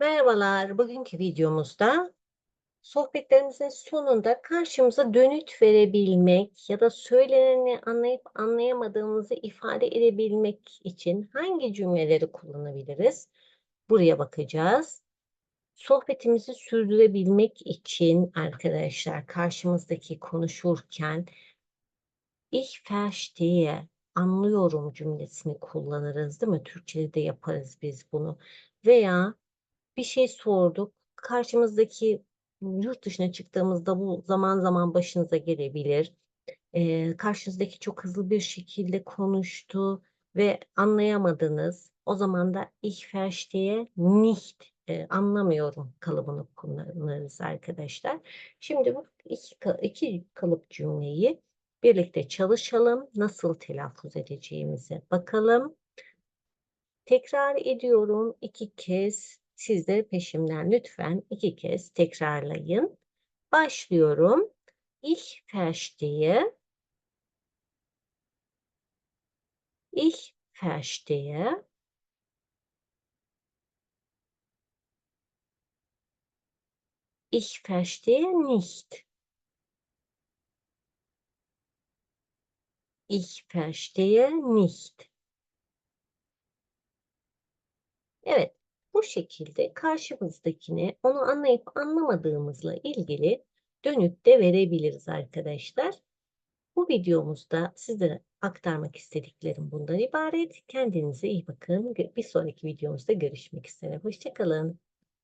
Merhabalar. Bugünkü videomuzda sohbetlerimizin sonunda karşımıza dönüt verebilmek ya da söyleneni anlayıp anlayamadığımızı ifade edebilmek için hangi cümleleri kullanabiliriz? Buraya bakacağız. Sohbetimizi sürdürebilmek için arkadaşlar karşımızdaki konuşurken ich verstehe, anlıyorum cümlesini kullanırız değil mi? Türkçe'de de yaparız biz bunu. Veya bir şey sorduk. Karşımızdaki yurt dışına çıktığımızda bu zaman zaman başınıza gelebilir. Eee, karşınızdaki çok hızlı bir şekilde konuştu ve anlayamadınız. O zaman da ich verstehe nicht, eee, anlamıyorum kalıbını kullanırız arkadaşlar. Şimdi bu iki, iki kalıp cümleyi birlikte çalışalım. Nasıl telaffuz edeceğimize bakalım. Tekrar ediyorum iki kez. Siz de peşimden lütfen iki kez tekrarlayın. Başlıyorum. Ich verstehe. Ich verstehe. Ich verstehe nicht. Ich verstehe nicht. Evet, bu şekilde karşımızdakine onu anlayıp anlamadığımızla ilgili dönüt de verebiliriz arkadaşlar. Bu videomuzda sizlere aktarmak istediklerim bundan ibaret. Kendinize iyi bakın. Bir sonraki videomuzda görüşmek üzere. Hoşça kalın.